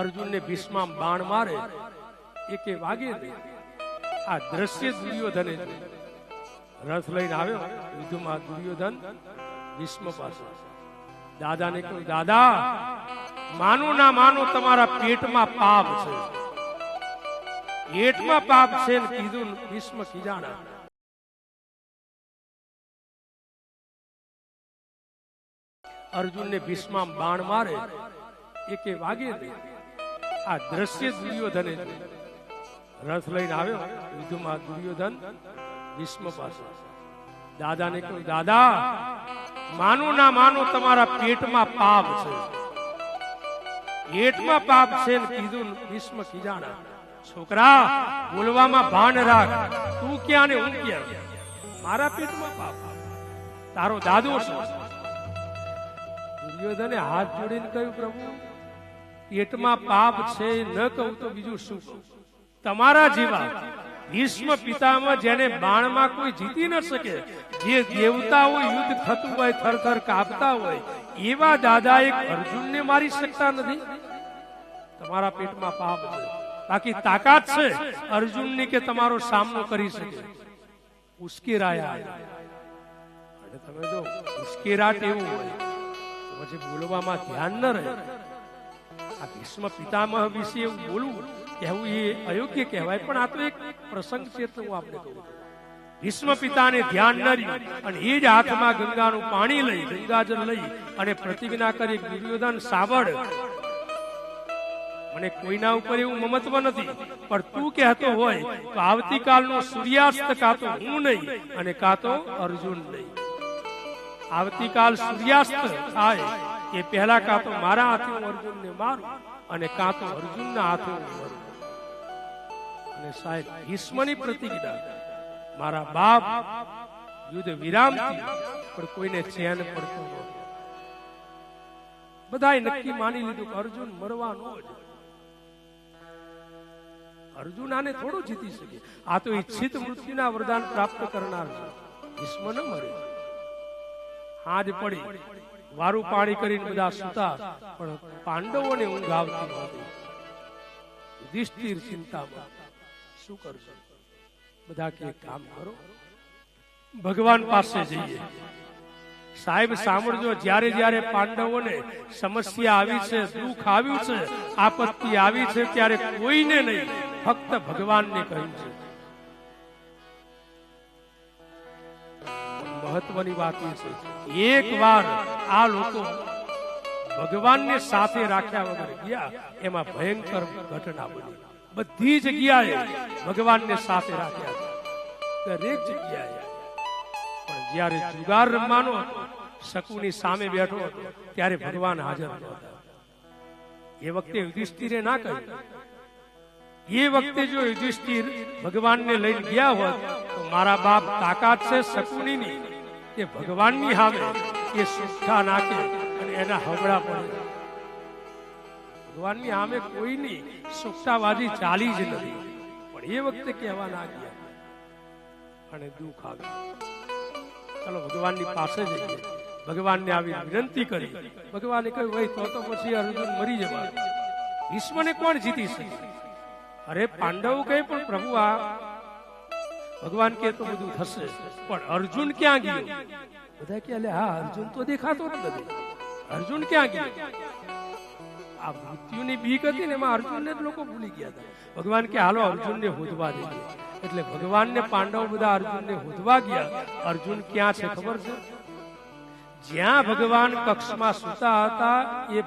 અર્જુનને ભીષ્મા બાણ મારે, એક વાગે આ દ્રશ્ય દુર્યોધને રથ લઈને આવ્યો, યુદ્ધમાં દુર્યોધન ભીષ્મ પાસે. દાદાને કહ્યું, દાદા, માનો ના માનો તમારા પેટમાં પાપ છે. પેટમાં પાપ છે ને કીધું ભીષ્મ ખીજાણા અર્જુનને ભીષ્મા બાણ મારે, એકે વાગે નહીં આ દ્રશ્ય દુર્યોધને રથ લઈને આવ્યો, યુદ્ધમાં દુર્યોધન ભીષ્મ પાસે દાદાને કહ્યું, દાદા, માનો ના માનો તમારા પેટમાં પાપ છે. પેટમાં પાપ છે કીધું ભીષ્મ ખીજાણા. છોકરા, બોલવામાં ભાન રાખ. તું ક્યાં ને હું ક્યાં? મારા પેટમાં પાપ તારો દાદો શું દુર્યોધને હાથ જોડીને કહ્યું, પ્રભુ પેટમાં પાપ છે, ન કહું તો બીજું શું તમારા જેવા ભીષ્મ પિતામાં જેને બાણમાં કોઈ જીતી ન શકે, જે દેવતાઓ યુદ્ધ થતું હોય, થરથર કાપતા હોય, એવા દાદા એક અર્જુનને મારી શકતા નથી? તમારા પેટમાં પાપ છે, બાકી તાકાત છે અર્જુનની કે તમારો સામનો કરી શકે. ઉશ્કેરાયા. અને તમે જો ઉશ્કેરાટ એવું હોય પછી બોલવામાં ધ્યાન ન રહે. આ ભીષ્મ પિતામહ વિશે એવું બોલવું કહેવું એ અયોગ્ય કહેવાય, પણ આ તો એક પ્રસંગ છે તો હું આપણે કહું ભીષ્મ પિતાને ધ્યાન ન રહ્યું અને એ જ હાથમાં ગંગાનું પાણી લઈ, ગંગાજળ લઈ અને પ્રતિજ્ઞા કરી, દુર્યોધન સાવડ મને કોઈના ઉપર એવું મમત્વ નથી, પણ તું કહેતો હોય તો આવતીકાલનો સૂર્યાસ્ત કા તો હું નહીં અને કા તો અર્જુન નહીં. આવતીકાલ સૂર્યાસ્ત થાય એ પહેલા કાં તો મારા હાથે હું અર્જુનને મારું અને કાં તો અર્જુનના હાથે હું મરું. અને સાહેબ, ભીષ્મની પ્રતિજ્ઞા. મારા બાપ યુદ્ધ વિરામ પણ કોઈને ચેન પડતું ન બધાએ નક્કી માની લીધું કે અર્જુન મરવાનો જ અર્જુન આને થોડો જીતી શકે. આ તો ઈચ્છિત મૃત્યુના વરદાન પ્રાપ્ત કરનાર છે. ભીષ્મ ન મરે. હાજ પડી. વારું પાણી કરીને બધા સુતા, પણ પાંડવોને ઊંઘ આવતી નહોતી. યુધિષ્ઠિર ચિંતામાં, શું કરશો? બધા કે કામ કરો, ભગવાન પાસે જઈએ. સાહેબ સાંભળજો, જ્યારે જ્યારે પાંડવોને સમસ્યા આવી છે, દુઃખ આવ્યું છે, આપત્તિ આવી છે, ત્યારે કોઈને નહીં, ફક્ત ભગવાનને કહ્યું છે. મહત્વની વાત એ છે, એક વાર આ લોકો ભગવાનને સાથે રાખ્યા વગર ગયા. એમાં ભયંકર ઘટના બની. બધી જગ્યાએ ભગવાનને સાથે રાખ્યા દરેક જગ્યાએ. પણ જ્યારે જુગાર રમવાનો હતો, શકુની સામે બેઠો હતો, ત્યારે ભગવાન હાજર નહોતા એ વખતે યુધિષ્ઠિરે ના કહ્યું. એ વખતે જો યુધિષ્ઠિર ભગવાનને લઈને ગયા હોત, તો મારા બાપ તાકાત છે શકુની કે ભગવાનની સામે એ સુખા નાખે અને એના હવડા પડે ભગવાનની સામે કોઈની સુખતાવાદી ચાલી જ નથી. પણ એ વખતે કહેવા ના અને દુઃખ આવ્યું. ચાલો ભગવાનની પાસે જઈએ. ભગવાનને આવી વિનંતી કરી. ભગવાને કહ્યું ભાઈ તો તો પછી અર્જુન મરી જવા ભીષ્મને કોણ જીતી શકે? અરે, પાંડવ કહે, પણ પ્રભુ આ ભગવાન કે તો બધું થશે. પણ અર્જુન ક્યાં ગયો? બધા કે, અલે, હા, અર્જુન તો દેખાતો નથી. અર્જુન ક્યાં ગયા? આ મૃત્યુની બીક હતી ને, એમાં અર્જુનને જ લોકો ભૂલી ગયા હતા. ભગવાન કે, હાલો, અર્જુનને હોદવા દઈએ એટલે ભગવાનને પાંડવ બધા અર્જુનને હોદવા ગયા. અર્જુન ક્યાં છે ખબર છે? જ્યાં ભગવાન કક્ષમાં સુતા હતા, એ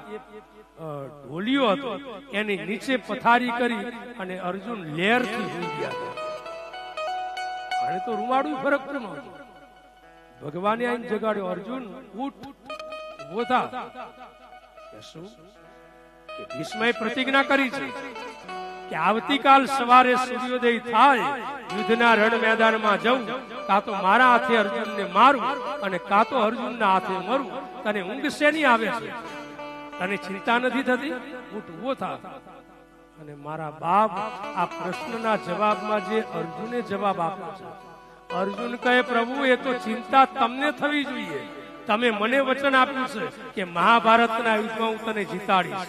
ઢોલિયો હતો. એની નીચે પથારી કરી અને અર્જુન લેરથી હોઈ ગયા. હતા અને તો રૂવાડું ફરક નહોતો ભગવાને આઈને જગાડ્યો અર્જુન ઉઠ ઊભો થા પ્રતિજ્ઞા કરી છે કે આવતીકાલ સવારે સૂર્યોદય થાય, યુદ્ધના રણ મેદાનમાં જવું કાં તો મારા હાથે અર્જુનને મારું અને કાં તો અર્જુનના હાથે મરું. તને ઊંઘ શેની આવે છે? તને ચિંતા નથી થતી? ઉઠ ઊભો થા અને મારા બાપ આ પ્રશ્નના જવાબમાં જે અર્જુને જવાબ આપ્યો છે અર્જુન કહે, પ્રભુ, એ તો ચિંતા તમને થવી જોઈએ. તમે મને વચન આપ્યું છે કે મહાભારતના યુદ્ધમાં હું તને જીતાડીશ.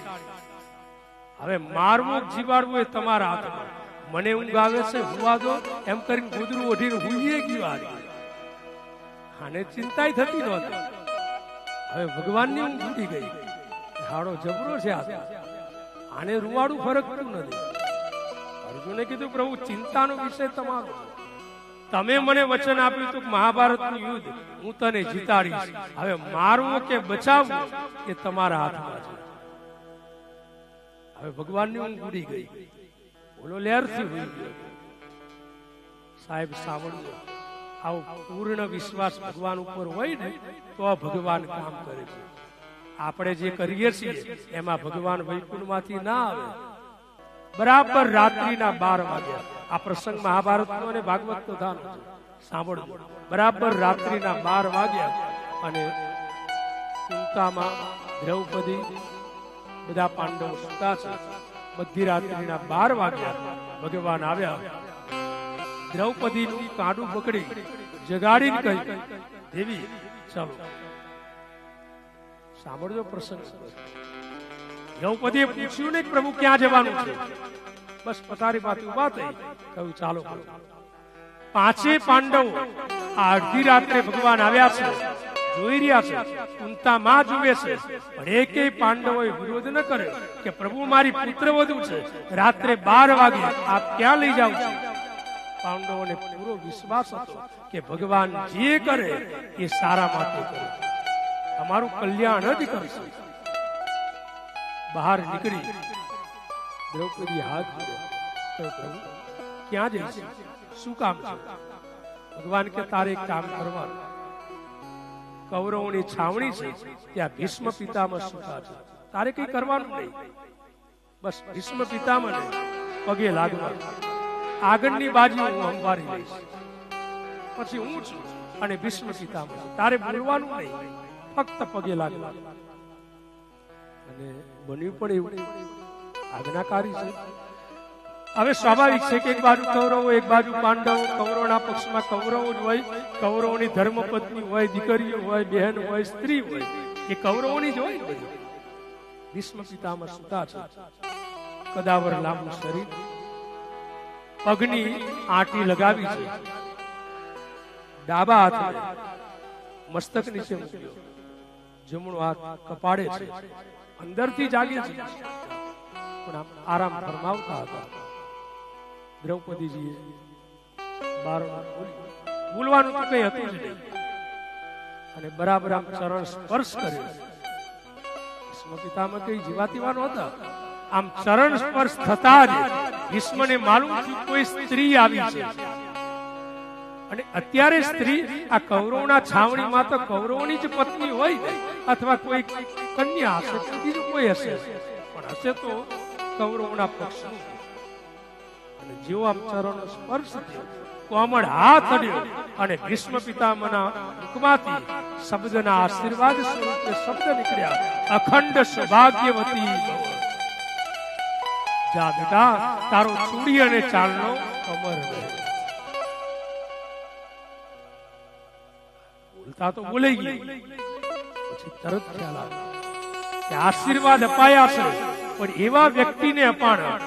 હવે મારવું જીવાડવું એ તમારા હાથમાં. મને ઊંઘ આવે છે, હુવા દો. એમ કરીને ગોદરું ઓઢીને હુઈએ ગયું આને ચિંતાય થતી નહોતી. હવે ભગવાનની ઊંઘ ઉડી ગઈ. હાડો જબરો છે આને રૂવાડું ફરકતું નથી. અર્જુને કીધું, પ્રભુ, ચિંતાનો વિષય તમારો. તમે મને વચન આપ્યું હતું કે મહાભારતનું યુદ્ધ હું તને જીતાડીશ. હવે મારવું કે બચાવવું એ તમારા હાથમાં છે. હવે ભગવાનની ઊંઘ ઉડી ગઈ. બોલો લહેરથી ઉડી ગયો. સાહેબ સાંભળ્યો આવો પૂર્ણ વિશ્વાસ ભગવાન ઉપર હોય ને, તો ભગવાન કામ કરે છે. આપણે જે કરીએ છીએ, એમાં ભગવાન વૈકુંઠમાંથી ના આવે. બરાબર રાત્રિના બાર વાગ્યા. આ પ્રસંગ મહાભારત નો અને ભાગવત કથાનો છે. સાંભળજો. બરાબર રાત્રિના બાર વાગ્યા અને કુંતામાં દ્રૌપદી બધા પાંડવ સુતા છે. બધી રાત્રિના બાર વાગ્યા ભગવાન આવ્યા. દ્રૌપદીનું કાંડું પકડી જગાડીને કહી દેવી, ચાલો. સાંભળજો પ્રસંગ. દ્રૌપદીએ પૂછ્યું ને પ્રભુ ક્યાં જવાનું છે? બસ પથારી પાસે ઊભા થઈ. કહ્યું, ચાલો. પાંચે પાંડવો અડધી રાત્રે ભગવાન આવ્યા છે, જોઈ રહ્યા છે કુંતામાં જુએ છે, પણ એકેય પાંડવોએ વિરોધ ન કર્યો કે પ્રભુ મારી પુત્ર વધુ છે, રાત્રે બાર વાગે આપ ક્યાં લઈ જાવ છો? પાંડવોને પૂરો વિશ્વાસ હતો કે ભગવાન જે કરે એ સારા માટે કરે. અમારું કલ્યાણ જ કરશે. બહાર નીકળી દ્રૌપદી હાથ ક્યાં જઈશ? શું કામ છે? ભગવાન કે તારે કામ કરવાનું? કૌરવોની છાવણી છે, ત્યાં ભીષ્મ પિતામાં સુતા છે. તારે કઈ કરવાનું નહીં. બસ ભીષ્મ પિતામહને પગે લાગવા આગળની બાજુ હું અંબારી લઈશ. પછી હું છું અને ભીષ્મ પિતામાં તારે બોલવાનું નહીં. ફક્ત પગે લાગવા. અને બન્યું પણ એવું. આજ્ઞાકારી છે. હવે સ્વાભાવિક છે કે એક બાજુ કૌરવો, એક બાજુ પાંડવો. કૌરવના પક્ષમાં કૌરવો જ હોય. કૌરવોની ધર્મપત્ની હોય, દીકરીઓ હોય, બહેન હોય, સ્ત્રી હોય. એ કૌરવોની જ હોય ભીષ્મ પિતામાં સુતા છે. કદાવર લાંબુ શરીર. પગની આંટી લગાવી છે. ડાબા હાથ મસ્તક નીચે મૂક્યો. જમણો હાથ કપાડે છે. અંદરથી જાગે છે. આરામ ફરમાવતા હતા. દ્રૌપદીજીએ બોલવાનું તો કઈ હતું અને બરાબર આમ ચરણ સ્પર્શ કર્યો. ભીષ્મ પિતામહ કઈ જીવાતીવા હતા? આમ ચરણ સ્પર્શ થતા જ ભીષ્મને માલુમ થયું કોઈ સ્ત્રી આવી છે. અને અત્યારે સ્ત્રી આ કૌરવના છાવણીમાં તો કૌરવોની જ પત્ની હોય, અથવા કોઈ કન્યા હશે, બીજું કોઈ હશે? પણ હશે તો કૌરવના પક્ષ અને જેવો ચરણનો સ્પર્શ થયો. કોમળ હાથ અડ્યો અને ભીષ્મ પિતામહના મુખમાંથી શબ્દના આશીર્વાદ સ્વરૂપે શબ્દ નીકળ્યા. અખંડ સૌભાગ્યવતી જા બેટા, તારો ચૂડી અને ચાલનો અમર બોલતા તો બોલાઈ પછી તરત ખ્યાલ આવ્યો આશીર્વાદ અપાયા છે. પણ એવા વ્યક્તિને પણ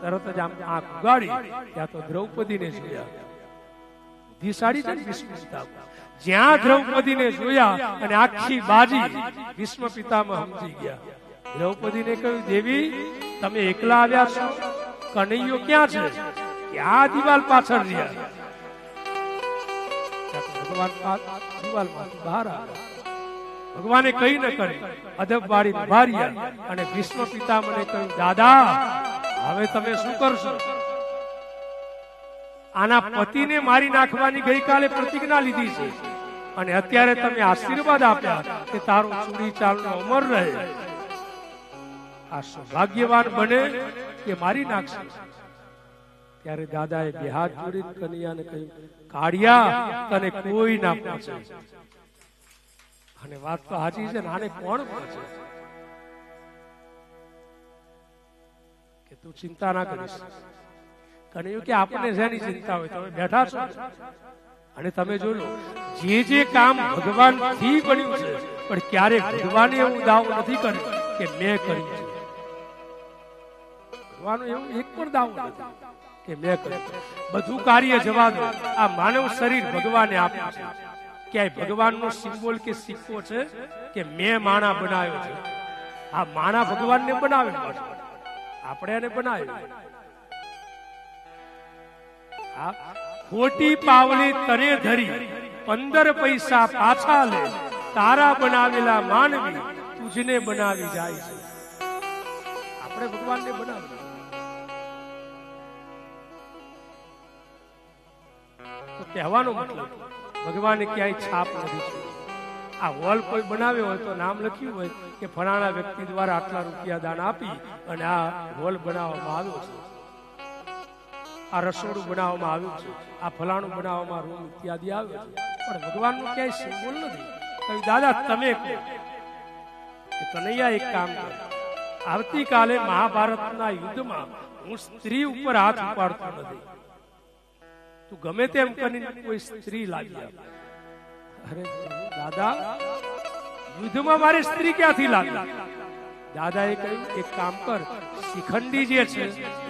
તરત જ આમ આંખ ઉગાડી, ત્યાં તો દ્રૌપદીને જોયા. બુદ્ધિશાળી છે પિતામહ જ્યાં દ્રૌપદીને જોયા અને આખી બાજી વિષ્ણુ પિતામહ સમજી ગયા. દ્રૌપદીને કહ્યું, દેવી, તમે એકલા આવ્યા છો? કનૈયો ક્યાં છે? કે આ દિવાલ પાછળ રહ્યા? ભગવાન દિવાલમાંથી બહાર આવ્યા. ભગવાને કઈ ન કરે અદબ વાળી ઊભા રહ્યા અને ભીષ્મ પિતામને કહ્યું, દાદા, હવે તમે શું કરશો? આના પતિને મારી નાખવાની ગઈકાલે પ્રતિજ્ઞા લીધી છે. અને અત્યારે તમે આશીર્વાદ આપ્યા કે તારું ચૂડી ચાલનો અમર રહે. આ સૌભાગ્યવાન બને કે મારી નાખશે. ત્યારે દાદાએ બે હાથ જોડીને કનૈયાને કહ્યું, કાળિયા, તને કોઈ ના પહોંચે અને વાત તો હાજી છે આને કોણ પૂછે કે તું ચિંતા ના કરીશ. કનૈયું કે આપણને જેની ચિંતા હોય? તમે બેઠા છો? અને તમે જોજો, જે જે કામ ભગવાનથી બન્યું છે, પણ ક્યારે ભગવાને એવું દાવો નથી કર્યો કે મેં કર્યું છે. ભગવાન એવું એક પણ દાવો નથી કે મેં કર્યું. બધું કાર્ય જવા દો આ માનવ શરીર ભગવાને આપ્યું છે. ક્યાંય ભગવાનનો સિમ્બોલ કે સિક્કો છે કે મેં માણા બનાવ્યો છે? આ માણા ભગવાનને બનાવ્યો આપણે એને બનાવ્યો. ખોટી પાવલી તને ધરી, પંદર પૈસા પાછા લે, તારા બનાવેલા માનવી તુજને બનાવી જાય છે. આપણે ભગવાનને બનાવ્યો. કહેવાનો મતલબ ભગવાને ક્યાંય છાપ નથી. આ હોલ કોઈ બનાવ્યો હોય તો નામ લખ્યું હોય કે ફલાણા વ્યક્તિ દ્વારા આટલા રૂપિયા દાન આપી અને આ હોલ બનાવવામાં આવ્યો છે. આ રસોડું બનાવવામાં આવ્યું છે. આ ફલાણું બનાવવામાં રૂમ ઇત્યાદિ આવ્યો છે. પણ ભગવાનનું ક્યાંય સિમ્બોલ નથી. કહ્યું, દાદા, તમે કનૈયા એક કામ કર. આવતીકાલે મહાભારતના યુદ્ધમાં હું સ્ત્રી ઉપર હાથ ઉપાડતો નથી. તું ગમે તેમ કરીને કોઈ સ્ત્રી લાવી અરે દાદા, યુદ્ધમાં મારે સ્ત્રી ક્યાંથી લાવી? દાદાએ કહ્યું, એક કામ કર, શિખંડી જે છે,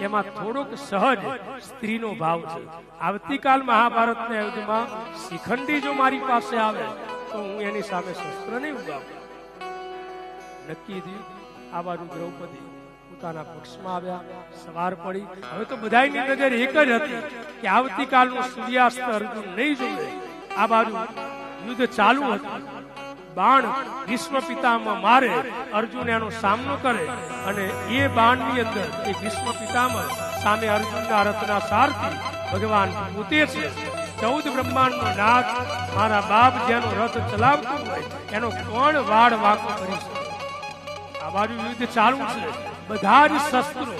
એમાં થોડોક સહજ સ્ત્રીનો ભાવ છે. આવતીકાલ મહાભારતના યુદ્ધમાં શિખંડી જો મારી પાસે આવે, તો હું એની સામે શસ્ત્ર નહીં ઉગાવું. નક્કી થયું આ દ્રૌપદી પોતાના પક્ષમાં આવ્યા, સવાર પડી. હવે તો બધાની નજર એક જ હતી કે આવતીકાલનું સૂર્યાસ્ત અર્જુન નહીં જોવે આ બાજુ યુદ્ધ ચાલુ હતું. બાણ વિશ્વ પિતામાં મારે અર્જુન એનો સામનો કરે અને એ બાણની અંદર એ વિશ્વ પિતામાં સામે અર્જુનના રથના સારથી ભગવાન પોતે છે. ચૌદ બ્રહ્માંડનો નાથ મારા બાપ જેનો રથ ચલાવતો હોય એનો કોણ વાડ વાકો કરી શકે. આ બાજુ યુદ્ધ ચાલુ છે. બધા જ શસ્ત્રો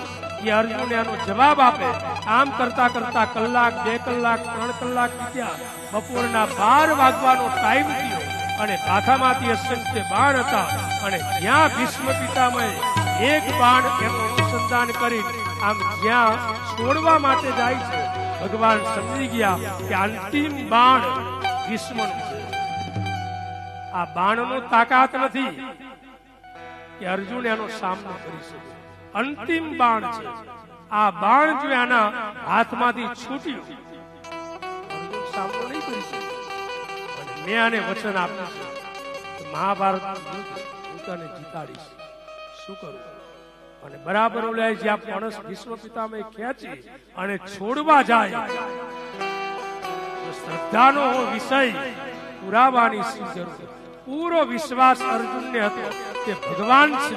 એ અર્જુન એનો જવાબ આપે. આમ કરતા કરતા કલાક, બે કલાક, ત્રણ કલાક વીત્યા. બપોરના બાર વાગવાનો ટાઈમ થયો અને કાથામાંથી અસંખ્ય બાણ હતા અને જ્યાં ભીષ્મ પિતામય એક બાણ એનું અનુસંધાન કરી, આમ જ્યાં છોડવા માટે જાય છે, ભગવાન સમજી ગયા કે અંતિમ બાણ ભીષ્મનું આ બાણનો તાકાત નથી. કે અર્જુન એનો સામનો કરી શકે. અંતિમ બાણ છે. આ બાણ જો એના હાથમાંથી છૂટ્યું. સામનો નહીં કરી શકે. મેં આને વચન આપ્યું છે મહાભારત હું જીતાડીશ. શું કરું? અને બરાબર ઓલા જ્યાં માણસ વિશ્વ પિતામાં ખેંચી અને છોડવા જાય. શ્રદ્ધાનો વિષય પુરાવાની જરૂર? પૂરો વિશ્વાસ અર્જુનને હતો. કે ભગવાન છે.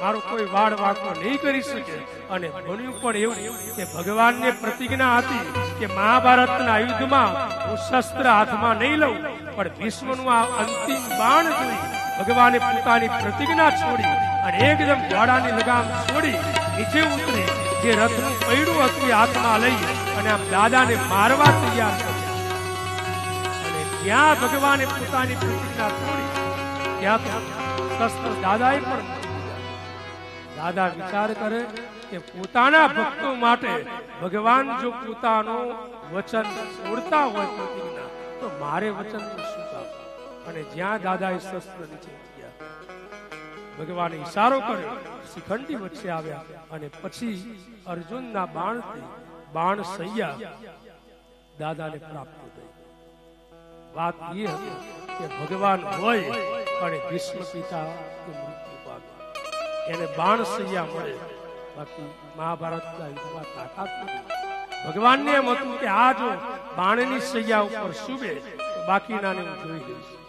મારો કોઈ વાળ વાંકો નહીં કરી શકે. અને બન્યું પણ એવું કે ભગવાનને પ્રતિજ્ઞા હતી કે મહાભારતના યુદ્ધમાં હું શસ્ત્ર હાથમાં નહીં લઉં, પણ ભીષ્મનું આ અંતિમ બાણ જોઈ ભગવાને પોતાની પ્રતિજ્ઞા છોડી અને એકદમ ઘોડાની લગામ છોડી નીચે ઉતરી જે રથનું પૈડું હતું હાથમાં લઈ અને આમ દાદાને મારવા તૈયાર થયા અને જ્યાં ભગવાને પોતાની પ્રતિજ્ઞા છોડી, ત્યાં તો શસ્ત્ર પણ દાદા વિચાર કરે કે પોતાના ભક્તો માટે ભગવાન જો પોતાનું વચન છોડતા હોય પ્રતિજ્ઞા, તો મારે વચન શું અને જ્યાં દાદાએ શસ્ત્ર નીચે ગયા ઈશારો કર્યો, શિખંડી વચ્ચે આવ્યા અને પછી અર્જુનના બાણથી બાણ સૈયા દાદાને પ્રાપ્ત થઈ. વાત એ હતી કે ભગવાન હોય અને ભીષ્મ પિતા મૃત્યુ પામે. એને બાણ સૈયા મળે. બાકી નથી. ભગવાનને એમ હતું કે આ જો બાણની સૈયા ઉપર શુભે બાકીનાને હું જોઈ લઈશ.